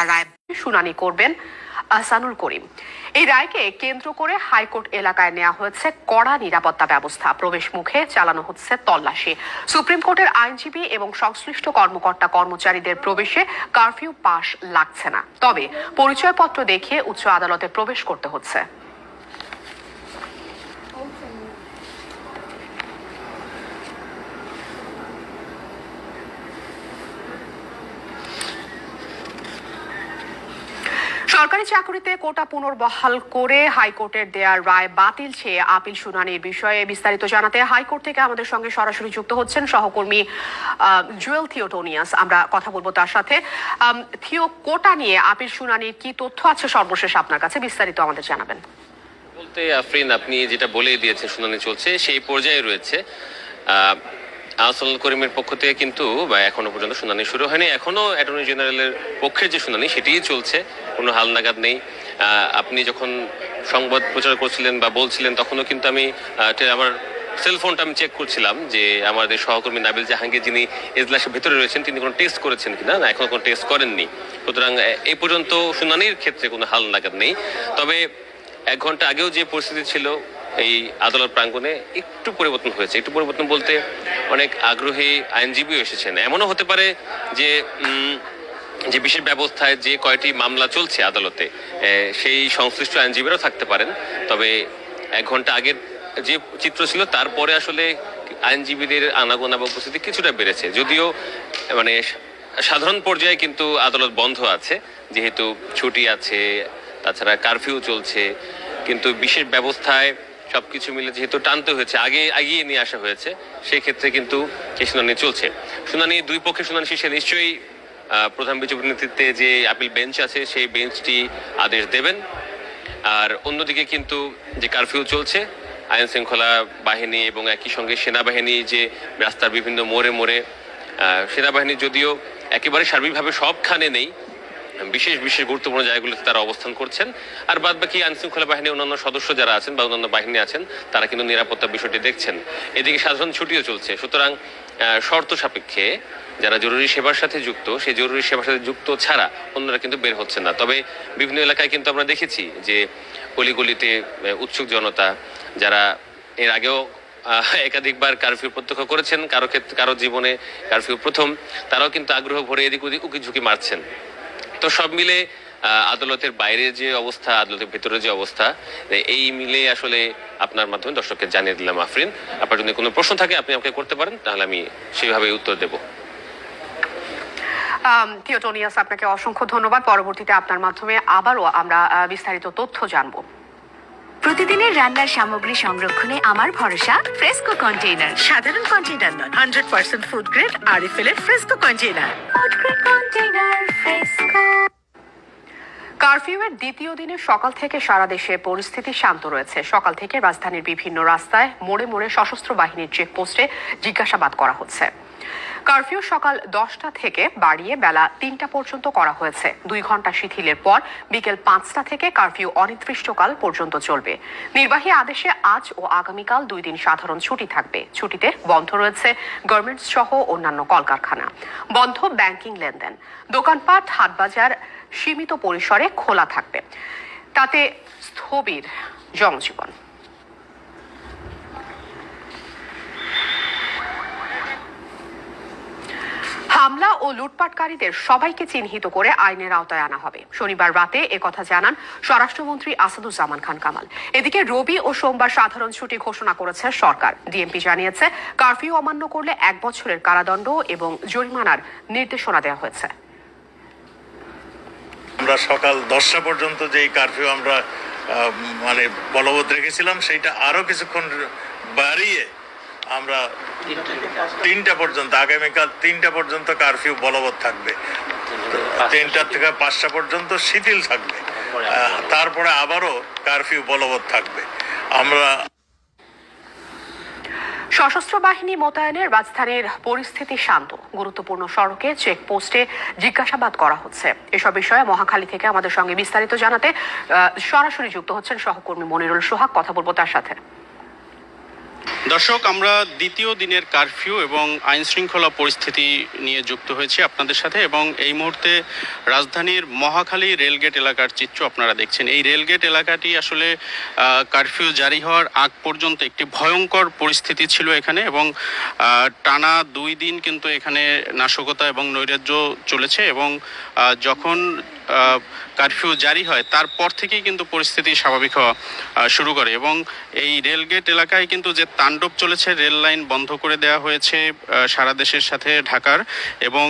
দেয়া রায় শুনানি করবেন, আহসানুল করিম। এই রায়কে কেন্দ্র করে হাইকোর্ট এলাকায় নেওয়া হয়েছে কড়া নিরাপত্তা ব্যবস্থা। প্রবেশ মুখে চালানো হচ্ছে তল্লাশি। সুপ্রিম কোর্টের আইনজীবী এবং সংশ্লিষ্ট কর্মকর্তা কর্মচারীদের প্রবেশে কারফিউ পাশ লাগছে না। তবে পরিচয়পত্র দেখিয়ে উচ্চ আদালতে প্রবেশ করতে হচ্ছে। সরকারি চাকরিতে কোটা পুনর্বহাল করে হাইকোর্টের দেয়ার রায় বাতিল চেয়ে আপিল শুনানির বিষয়ে বিস্তারিত জানাতে হাইকোর্ট থেকে আমাদের সঙ্গে সরাসরি যুক্ত হচ্ছেন সহকর্মী জুয়েল থিওটোনিয়াস। আমরা কথা বলব তার সাথে। থিও, কোটা নিয়ে আপিল শুনানির কি তথ্য আছে সর্বশেষ আপনার কাছে? বিস্তারিত আমাদের জানাবেন। বলতে আফরিন, আপনি যেটা বলে দিয়েছেন, শুনানি চলছে, সেই পর্যায়ে রয়েছে। আহসানুল করিমের পক্ষ থেকে কিন্তু বা এখনও পর্যন্ত শুনানি শুরু হয়নি। এখনও অ্যাটর্নি জেনারেলের পক্ষের যে শুনানি, সেটিই চলছে। কোনো হালনাগাদ নেই। আপনি যখন সংবাদ প্রচার করছিলেন বা বলছিলেন, তখনও কিন্তু আমি আমার সেলফোনটা আমি চেক করছিলাম যে আমাদের সহকর্মী নাবিল জাহাঙ্গীর যিনি এজলাসের ভেতরে রয়েছেন, তিনি কোনো টেস্ট করেছেন কিনা? না, এখনও কোনো টেস্ট করেননি। সুতরাং এই পর্যন্ত শুনানির ক্ষেত্রে কোনো হাল নাগাদ নেই। তবে এক ঘণ্টা আগেও যে পরিস্থিতি ছিল এই আদালত প্রাঙ্গণে একটু পরিবর্তন হয়েছে। একটু পরিবর্তন বলতে অনেক আগ্রহী আইনজীবীও এসেছেন। এমনও হতে পারে যে যে বিশেষ ব্যবস্থায় যে কয়টি মামলা চলছে আদালতে সেই সংশ্লিষ্ট আইনজীবীরাও থাকতে পারেন। তবে এক ঘণ্টা আগের যে চিত্র ছিল, তারপরে আসলে আইনজীবীদের আনাগোনা বা উপস্থিতি কিছুটা বেড়েছে। যদিও মানে সাধারণ পর্যায়ে কিন্তু আদালত বন্ধ আছে, যেহেতু ছুটি আছে, তাছাড়া কারফিউ চলছে। কিন্তু বিশেষ ব্যবস্থায় সবকিছু মিলে যেহেতু টানতে হয়েছে, আগে এগিয়ে নিয়ে আসা হয়েছে সেই ক্ষেত্রে কিন্তু এই শুনানি চলছে। শুনানি দুই পক্ষের শুনানি শেষে নিশ্চয়ই প্রধান বিচারপতির নেতৃত্বে যে আপিল বেঞ্চ আছে, সেই বেঞ্চটি আদেশ দেবেন। আর অন্যদিকে কিন্তু যে কারফিউ চলছে, আইন শৃঙ্খলা বাহিনী এবং একই সঙ্গে সেনাবাহিনী যে রাস্তার বিভিন্ন মোড়ে মোড়ে সেনাবাহিনী যদিও একেবারে সার্বিকভাবে সবখানে নেই বিশেষ বিশেষ গুরুত্বপূর্ণ জায়গাগুলোতে তারা অবস্থান করছেন। আর বাদ বাকি আইন শৃঙ্খলা বাহিনীর অন্যান্য সদস্য যারা আছেন বা অন্যান্য বাহিনী আছেন, তারা কিন্তু নিরাপত্তা বিষয়টি দেখছেন। এদিকে সাধারণ ছুটিও চলছে। সুতরাং শর্ত সাপেক্ষে যারা জরুরি সেবার সাথে যুক্ত, সেই জরুরি সেবার সাথে যুক্ত ছাড়া অন্যরা কিন্তু বের হচ্ছেন না। তবে বিভিন্ন এলাকায় কিন্তু আমরা দেখেছি যে অলিগলিতে উৎসুক জনতা যারা এর আগেও একাধিকবার কারফিউ প্রত্যক্ষ করেছেন, কারও ক্ষেত্রে, কারও জীবনে কারফিউ প্রথম, তারাও কিন্তু আগ্রহ ভরে এদিক ওদিক উকি ঝুঁকি মারছেন। তো সব মিলে আদালতের বাইরে যে অবস্থা, আদালতের ভেতরে যে অবস্থা এই মিলে আসলে আপনার মাধ্যমে দর্শককে জানিয়ে দিলাম, আফরিন। আপনার যদি কোনো প্রশ্ন থাকে, আপনি আমাকে করতে পারেন, তাহলে আমি সেইভাবে উত্তর দেবো। থিওটোনিয়াস আপনাকে অসংখ্য ধন্যবাদ। পরবর্তীতে আপনার মাধ্যমে আবারও আমরা বিস্তারিত তথ্য জানব। প্রতিদিনের রান্নার সামগ্রী সংরক্ষণে আমার ভরসা ফ্রেস্কো কন্টেইনার সাধারণ কন্টেইনার নয় হান্ড্রেড পার্সেন্ট ফুড গ্রেড এর Fresco container food grade container Fresco কারফিউয়ের দ্বিতীয় দিনে সকাল থেকে সারা দেশে পরিস্থিতি শান্ত রয়েছে। সকাল থেকে রাজধানীর বিভিন্ন রাস্তায় মোড়ে মোড়ে সশস্ত্র বাহিনীর চেকপোস্টে জিজ্ঞাসাবাদ করা হচ্ছে। কারফিউ সকাল দশটা থেকে বাড়িয়ে বেলা তিনটা পর্যন্ত করা হয়েছে। দুই ঘণ্টা শিথিলের পর বিকেল পাঁচটা থেকে কারফিউ অনির্দিষ্টকাল পর্যন্ত চলবে। নির্বাহী আদেশে আজ ও আগামীকাল দুই দিন সাধারণ ছুটি থাকবে। ছুটিতে বন্ধ রয়েছে গার্মেন্টস সহ অন্যান্য কলকারখানা। বন্ধ ব্যাংকিং লেনদেন। দোকানপাট, হাটবাজার সীমিত পরিসরে খোলা থাকবে। তাতে স্থবির জনজীবন। হামলা ও লুটপাটকারীদের সবাইকে চিহ্নিত করে আইনের আওতায় আনা হবে। শনিবার রাতে একথা জানান স্বরাষ্ট্রমন্ত্রী আসাদুজ্জামান খান কামাল। এদিকে রবি ও সোমবার সাধারণ ছুটি ঘোষণা করেছে সরকার। ডিএমপি জানিয়েছে, কারফিউ অমান্য করলে এক বছরের কারাদণ্ড এবং জরিমানার নির্দেশনা দেওয়া হয়েছে। আমরা সকাল দশটা পর্যন্ত যেই কারফিউ আমরা মানে বলবৎ রেখেছিলাম, সেইটা আরও কিছুক্ষণ বাড়িয়ে আমরা তিনটা পর্যন্ত আগামীকাল তিনটা পর্যন্ত কারফিউ বলবৎ থাকবে। তিনটা থেকে পাঁচটা পর্যন্ত শিথিল থাকবে। তারপরে আবারও কারফিউ বলবৎ থাকবে। আমরা সশস্ত্র বাহিনী মোতায়েনের রাজধানীর পরিস্থিতি শান্ত। গুরুত্বপূর্ণ সড়কে চেকপোস্টে জিজ্ঞাসাবাদ করা হচ্ছে। এসব বিষয়ে মহাখালী থেকে আমাদের সঙ্গে বিস্তারিত জানাতে আহ, সরাসরি যুক্ত হচ্ছেন সহকর্মী মনিরুল সোহাগ। কথা বলব তার সাথে। দর্শক, আমরা দ্বিতীয় দিনের কারফিউ এবং আইন শৃঙ্খলা পরিস্থিতি নিয়ে যুক্ত হয়েছি আপনাদের সাথে এবং এই মুহূর্তে রাজধানীর মহাখালী রেলগেট এলাকার চিত্র আপনারা দেখছেন। এই রেলগেট এলাকাটি আসলে কারফিউ জারি হওয়ার আগ পর্যন্ত একটি ভয়ঙ্কর পরিস্থিতি ছিল এখানে এবং টানা দুই দিন কিন্তু এখানে নাশকতা এবং নৈরাজ্য চলেছে এবং যখন কারফিউ জারি হয়, তারপর থেকেই কিন্তু পরিস্থিতি স্বাভাবিক হওয়া শুরু করে। এবং এই রেলগেট এলাকায় কিন্তু যে তাণ্ডব চলেছে, রেল লাইন বন্ধ করে দেওয়া হয়েছে সারা দেশের সাথে ঢাকার। এবং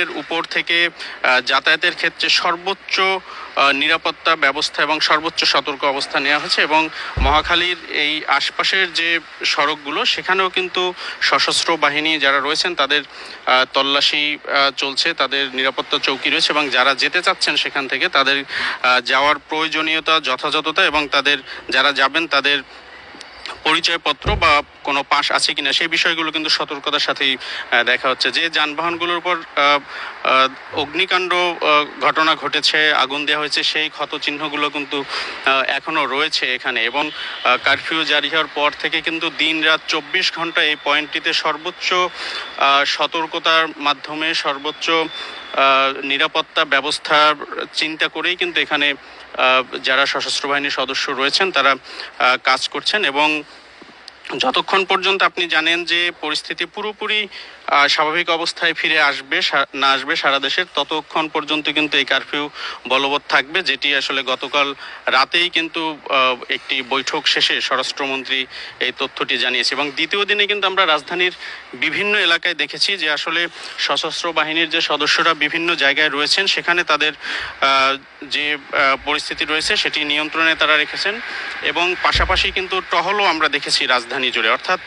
এর উপর থেকে যাতায়াতের ক্ষেত্রে সর্বোচ্চ নিরাপত্তা ব্যবস্থা এবং সর্বোচ্চ সতর্ক অবস্থা নেওয়া হয়েছে এবং মহাখালীর এই আশপাশের যে সড়কগুলো, সেখানেও কিন্তু সশস্ত্র বাহিনী যারা রয়েছেন, তাদের তল্লাশি চলছে, তাদের নিরাপত্তা চৌকি রয়েছে এবং যারা যেতে চাচ্ছেন সেখান থেকে তাদের যাওয়ার প্রয়োজনীয়তা, যথাযথতা এবং তাদের, যারা যাবেন তাদের পরিচয়পত্র বা কোনো পাশ আছে কিনা সেই বিষয়গুলো কিন্তু সতর্কতার সাথেই দেখা হচ্ছে। যে যানবাহনগুলোর উপর অগ্নিকাণ্ড ঘটনা ঘটেছে, আগুন দেওয়া হয়েছে, সেই ক্ষত চিহ্নগুলো কিন্তু এখনও রয়েছে এখানে এবং কারফিউ জারি হওয়ার পর থেকে কিন্তু দিন রাত চব্বিশ ঘণ্টা এই পয়েন্টটিতে সর্বোচ্চ সতর্কতার মাধ্যমে সর্বোচ্চ নিরাপত্তা ব্যবস্থা চিন্তা করেই কিন্তু এখানে যারা সশস্ত্র বাহিনীর সদস্য রয়েছেন, তারা কাজ করছেন এবং যতক্ষণ পর্যন্ত আপনি জানেন যে পরিস্থিতি পুরোপুরি স্বাভাবিক অবস্থায় ফিরে আসবে না আসবে সারা দেশের, ততক্ষণ পর্যন্ত কিন্তু এই কারফিউ বলবৎ থাকবে, যেটি আসলে গতকাল রাতেই কিন্তু একটি বৈঠক শেষে স্বরাষ্ট্রমন্ত্রী এই তথ্যটি জানিয়েছে। এবং দ্বিতীয় দিনে কিন্তু আমরা রাজধানীর বিভিন্ন এলাকায় দেখেছি যে আসলে সশস্ত্র বাহিনীর যে সদস্যরা বিভিন্ন জায়গায় রয়েছেন, সেখানে তাদের যে পরিস্থিতি রয়েছে, সেটি নিয়ন্ত্রণে তারা রেখেছেন। এবং পাশাপাশি কিন্তু টহলও আমরা দেখেছি রাজধানী জুড়ে। অর্থাৎ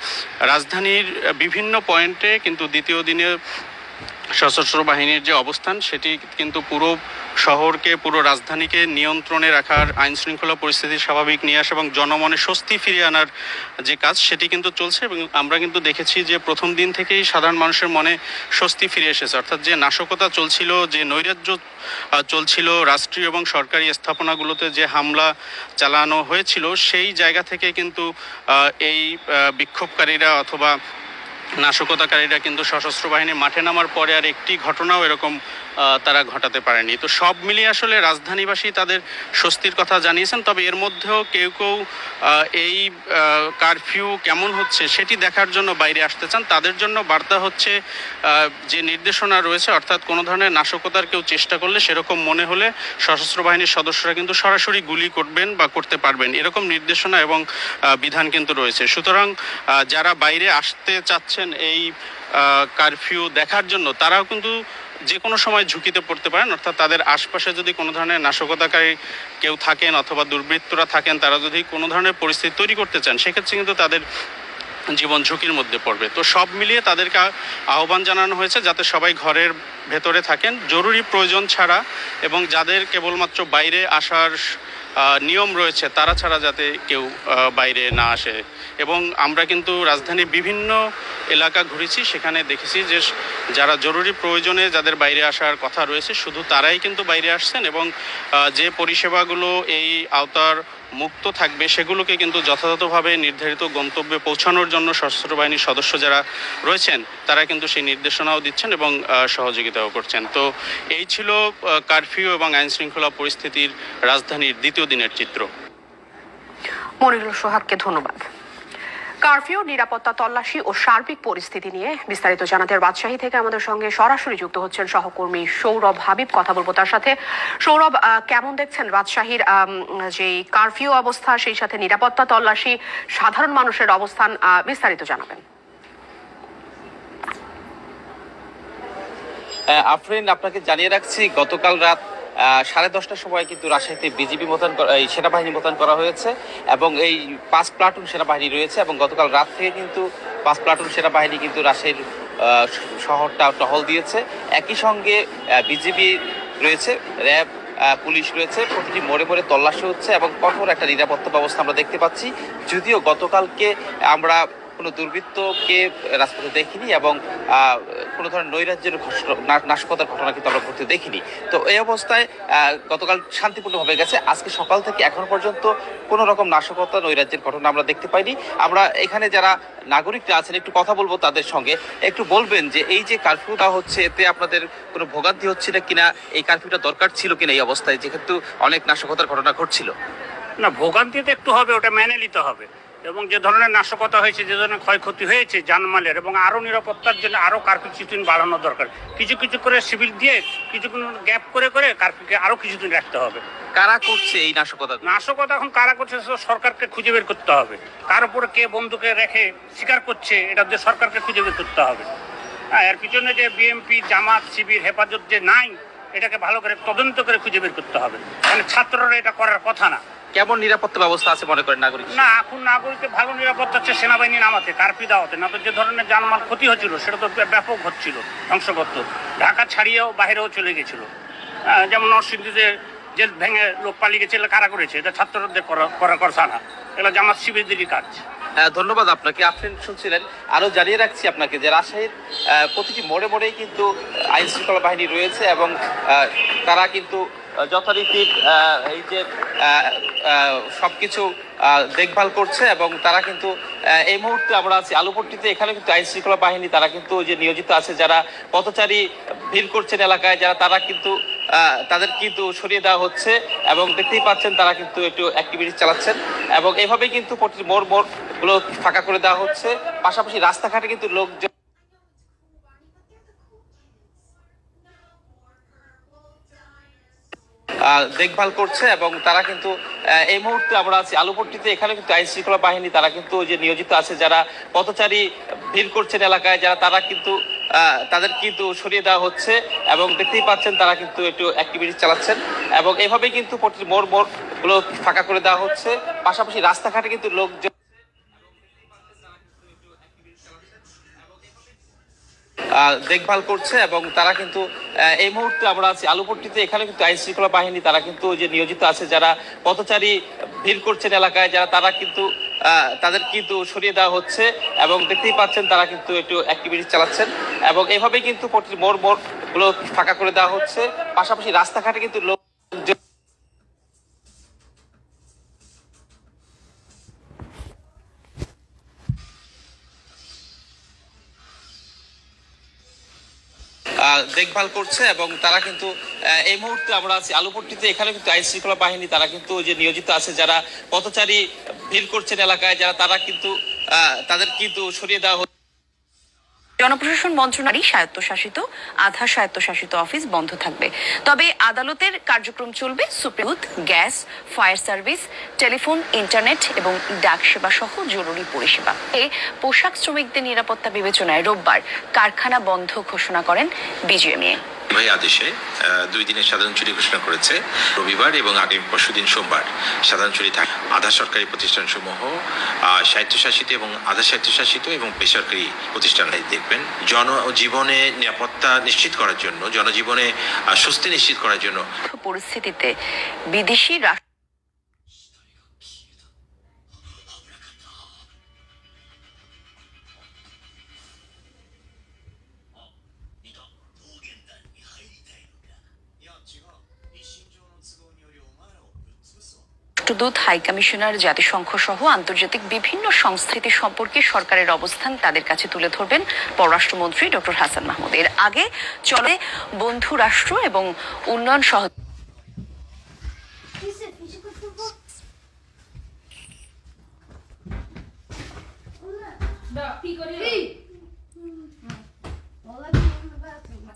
রাজধানীর বিভিন্ন পয়েন্টে কিন্তু দ্বিতীয় দিনে সশস্ত্র বাহিনীর যে অবস্থান, সেটি কিন্তু পুরো শহরকে, পুরো রাজধানীকে নিয়ন্ত্রণে রাখার আইন শৃঙ্খলা পরিস্থিতি স্বাভাবিক নিয়ে আসা এবং জনমনে স্বস্তি ফিরিয়ে আনার যে কাজ, সেটি কিন্তু চলছে এবং আমরা কিন্তু দেখেছি যে প্রথম দিন থেকেই সাধারণ মানুষের মনে স্বস্তি ফিরে এসেছে। অর্থাৎ যে নাশকতা চলছিল, যে নৈরাজ্য চলছিল রাষ্ট্রীয় এবং সরকারি স্থাপনাগুলোতে যে হামলা চালানো হয়েছিল, সেই জায়গা থেকে কিন্তু এই বিক্ষোভকারীরা অথবা নাশকতাকারীরা কিন্তু সশস্ত্র বাহিনীর মাঠে নামার পরে আর একটি ঘটনাও এরকম তারা ঘটাতে পারেনি। তো সব মিলিয়ে আসলে রাজধানীবাসী তাদের স্বস্তির কথা জানিয়েছেন, তবে এর মধ্যেও কেউ কেউ এই কারফিউ কেমন হচ্ছে সেটি দেখার জন্য বাইরে আসতে চান। তাদের জন্য বার্তা হচ্ছে যে নির্দেশনা রয়েছে, অর্থাৎ কোনো ধরনের নাশকতার কেউ চেষ্টা করলে সেরকম মনে হলে সশস্ত্র বাহিনীর সদস্যরা কিন্তু সরাসরি গুলি করবেন বা করতে পারবেন। এরকম নির্দেশনা এবং বিধান কিন্তু রয়েছে। সুতরাং যারা বাইরে আসতে চাচ্ছেন এই কারফিউ দেখার জন্য, তারাও কিন্তু যে কোনো সময় ঝুঁকিতে পড়তে পারেন, অর্থাৎ তাদের আশপাশে যদি কোনো ধরনের নাশকতাকারী কেউ থাকেন অথবা দুর্বৃত্তরা থাকেন, তারা যদি কোনো ধরনের পরিস্থিতি তৈরি করতে চান, সেক্ষেত্রে কিন্তু তাদের জীবন ঝুঁকির মধ্যে পড়বে। তো সব মিলিয়ে তাদেরকে আহ্বান জানানো হয়েছে যাতে সবাই ঘরের ভেতরে থাকেন। জরুরি প্রয়োজন ছাড়া এবং যাদের কেবলমাত্র বাইরে আসার নিয়ম রয়েছে তারা ছাড়া যাতে কেউ বাইরে না আসে। এবং আমরা কিন্তু রাজধানীর বিভিন্ন এলাকা ঘুরেছি, সেখানে দেখেছি যে যারা জরুরি প্রয়োজনে যাদের বাইরে আসার কথা রয়েছে, শুধু তারাই কিন্তু বাইরে আসছেন এবং যে পরিষেবাগুলো এই আওতার মুক্ত থাকবে, সেগুলোকে কিন্তু যথাযথভাবে নির্ধারিত গন্তব্যে পৌঁছানোর জন্য সশস্ত্র বাহিনীর সদস্য যারা রয়েছেন, তারা কিন্তু সেই নির্দেশনাও দিচ্ছেন এবং সহযোগিতাও করছেন। তো এই ছিল কারফিউ এবং আইন শৃঙ্খলা পরিস্থিতির রাজধানীর দ্বিতীয় দিনের চিত্র। মনিরুল সোহাগকে ধন্যবাদ। কারফিউ, নিরাপত্তা তল্লাশি ও সার্বিক পরিস্থিতি নিয়ে বিস্তারিত জানাতে রাজশাহী থেকে আমাদের সঙ্গে সরাসরি যুক্ত হচ্ছেন সহকর্মী সৌরভ হাবিব। কথা বলব তার সাথে। সৌরভ কেমন দেখছেন রাজশাহীর যে কারফিউ অবস্থা, সেই সাথে নিরাপত্তা তল্লাশি, সাধারণ মানুষের অবস্থান বিস্তারিত জানাবেন। আফরিন, আপনাকে জানিয়ে রাখছি, গতকাল রাত সাড়ে দশটার সময় কিন্তু রাজশাহীতে বিজিবি মোতায়েন এই সেনাবাহিনী মোতায়েন করা হয়েছে এবং এই পাঁচ প্লাটুন সেনাবাহিনী রয়েছে এবং গতকাল রাত থেকে কিন্তু পাঁচ প্লাটুন সেনাবাহিনী কিন্তু রাজশাহীর শহরটা টহল দিয়েছে। একই সঙ্গে বিজিবি রয়েছে, র্যাব পুলিশ রয়েছে, প্রতিটি মোড়ে মোড়ে তল্লাশি হচ্ছে এবং কঠোর একটা নিরাপত্তা ব্যবস্থা আমরা দেখতে পাচ্ছি। যদিও গতকালকে আমরা কোনো দুর্বৃত্তকে রাজপথে দেখিনি এবং কোনো ধরনের নৈরাজ্যের না- নাশকতার ঘটনা কিন্তু আমরা ঘটতে দেখিনি। তো এই অবস্থায় গতকাল শান্তিপূর্ণভাবে গেছে। আজকে সকাল থেকে এখন পর্যন্ত কোনো রকম নাশকতা, নৈরাজ্যের ঘটনা আমরা দেখতে পাইনি। আমরা এখানে যারা নাগরিকরা আছেন, একটু কথা বলব তাদের সঙ্গে। একটু বলবেন যে এই যে কারফিউটা হচ্ছে, এতে আপনাদের কোনো ভোগান্তি হচ্ছিল কিনা? এই কারফিউটা দরকার ছিল কিনা এই অবস্থায়? যেহেতু অনেক নাশকতার ঘটনা ঘটছিল। না ভোগান্তি তো একটু হবে, ওটা মেনে নিতে হবে। এবং যে ধরনের নাশকতা হয়েছে যে ধরনের ক্ষয়ক্ষতি হয়েছে জানমালের এবং আরও নিরাপত্তার জন্য আরও কার্ফিউ কিছুদিন বাড়ানো দরকার। কিছু কিছু করে সিভিল দিয়ে কিছু গ্যাপ করে করে কার্ফিউকে আরও কিছুদিন রাখতে হবে। কারা করছে এই নাশকতা নাশকতা এখন কারা করছে সরকারকে খুঁজে বের করতে হবে। কার উপরে কে বন্ধুকে রেখে স্বীকার করছে এটা দিয়ে সরকারকে খুঁজে বের করতে হবে। হ্যাঁ এর পিছনে যে বিএমপি জামাত শিবির হেফাজত যে নাই এটাকে ভালো করে তদন্ত করে খুঁজে বের করতে হবে। মানে ছাত্ররা এটা করার কথা না। কেমন নিরাপত্তা ব্যবস্থা আছে মনে করেন নাগরিক? না, এখন নাগরিকের ভালো নিরাপত্তা হচ্ছে সেনাবাহিনী নামাতে, কার্পি দেওয়াতে। না তো যে ধরনের জানমাল ক্ষতি হচ্ছিল, সেটা তো ব্যাপক হচ্ছিল ধ্বংসগত ঢাকা ছাড়িয়েও বাইরেও চলে গেছিল। যেমন নরসিংদীতে জেল ভেঙে লোক পালিয়ে গেছে, এগুলো কারা করেছে? এটা ছাত্রদের করা করা করছে না এগুলো জামাত শিবিরদেরই কাজ। ধন্যবাদ আপনাকে। আপনি শুনছিলেন, আরও জানিয়ে রাখছি আপনাকে যে রাজশাহীর প্রতিটি মোড়ে মোড়েই কিন্তু আইন শৃঙ্খলা বাহিনী রয়েছে এবং তারা কিন্তু যথারীতি এই যে সব কিছু দেখভাল করছে এবং তারা কিন্তু এই মুহূর্তে আমরা আছি আলুপট্টিতে। এখানে কিন্তু আইন শৃঙ্খলা বাহিনী, তারা কিন্তু যে নিয়োজিত আছে, যারা পথচারী ভিড় করছেন এলাকায়, যারা তারা কিন্তু তাদের কিন্তু সরিয়ে দেওয়া হচ্ছে এবং দেখতেই পাচ্ছেন তারা কিন্তু একটু অ্যাক্টিভিটি চালাচ্ছেন এবং এভাবেই কিন্তু প্রতি মোড় মোড়গুলো ফাঁকা করে দেওয়া হচ্ছে। পাশাপাশি রাস্তাঘাটে কিন্তু লোকজন দেখভাল করছে এবং তারা কিন্তু এই মুহূর্তে আমরা আছি আলুপট্টিতে। এখানে কিন্তু আইন শৃঙ্খলা বাহিনী, তারা কিন্তু যে নিয়োজিত আছে, যারা পথচারী ভিড় করছেন এলাকায়, যারা তারা কিন্তু তাদের কিন্তু সরিয়ে দেওয়া হচ্ছে এবং দেখতেই পাচ্ছেন তারা কিন্তু একটু অ্যাক্টিভিটি চালাচ্ছেন এবং এভাবেই কিন্তু প্রতি মোড় মোড়গুলো ফাঁকা করে দেওয়া হচ্ছে। পাশাপাশি রাস্তাঘাটে কিন্তু লোকজন দেখভাল করছে এবং তারা কিন্তু এই মুহূর্তে আমরা আছি আলুপট্টিতে। এখানে কিন্তু আইন শৃঙ্খলা বাহিনী, তারা কিন্তু যে নিয়োজিত আছে, যারা পথচারী ভিড় করছেন এলাকায়, যারা তারা কিন্তু তাদের কিন্তু সরিয়ে দেওয়া হচ্ছে এবং দেখতেই পাচ্ছেন তারা কিন্তু একটু অ্যাক্টিভিটি চালাচ্ছেন এবং এভাবেই কিন্তু মোড় মোড়গুলো ফাঁকা করে দেওয়া হচ্ছে। পাশাপাশি রাস্তাঘাটে কিন্তু লোক দেখভাল করছে এবং তারা কিন্তু এই মুহূর্তে আমরা আছি আলুপট্টিতে। এখানে কিন্তু আইন শৃঙ্খলা বাহিনী, তারা কিন্তু যে নিয়োজিত আছে, যারা পথচারী ভিড় করছেন এলাকায়, যারা তারা কিন্তু তাদের কিন্তু সরিয়ে দেওয়া জনপ্রশাসন মন্ত্রণালয় স্বায়ত্তশাসিত, আধা স্বায়ত্তশাসিত অফিস বন্ধ থাকবে। তবে আদালতের কার্যক্রম চলবে supreme gas, fire service, telephone, internet এবং ডাক সেবা সহ জরুরি পরিষেবা। এ পোশাক শ্রমিকদের নিরাপত্তা বিবেচনায় রোববার কারখানা বন্ধ ঘোষণা করেন বিজিএমইএ। ভাই, আদেশে দুই দিনের সাধারণ ছুটি ঘোষণা করেছে রবিবার এবং আগামী পরশুদিন সোমবার। সাধারণ ছুটি থাকে আধা সরকারি প্রতিষ্ঠানসমূহ সমূহ স্বায়ত্তশাসিত এবং আধা স্বায়ত্তশাসিত এবং বেসরকারি প্রতিষ্ঠান দেখবেন। জনজীবনে নিরাপত্তা নিশ্চিত করার জন্য, জনজীবনে স্বস্তি নিশ্চিত করার জন্য। পরিস্থিতিতে বিদেশি রাষ্ট্র রাষ্ট্রদূত, হাই কমিশনার, জাতিসংঘ সহ আন্তর্জাতিক বিভিন্ন সংস্কৃতি সম্পর্কে সরকারের অবস্থান তাদের কাছে তুলে ধরবেন পররাষ্ট্রমন্ত্রী ডক্টর হাসান মাহমুদ। এর আগে চলে বন্ধু রাষ্ট্র এবং উন্নয়ন সহ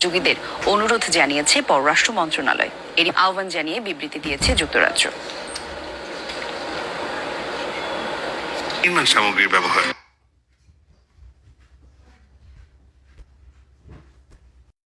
যোগীদের অনুরোধ জানিয়েছে পররাষ্ট্র মন্ত্রণালয়। এর আহ্বান জানিয়ে বিবৃতি দিয়েছে যুক্তরাজ্য। নির্মাণ সামগ্রীর ব্যবহার।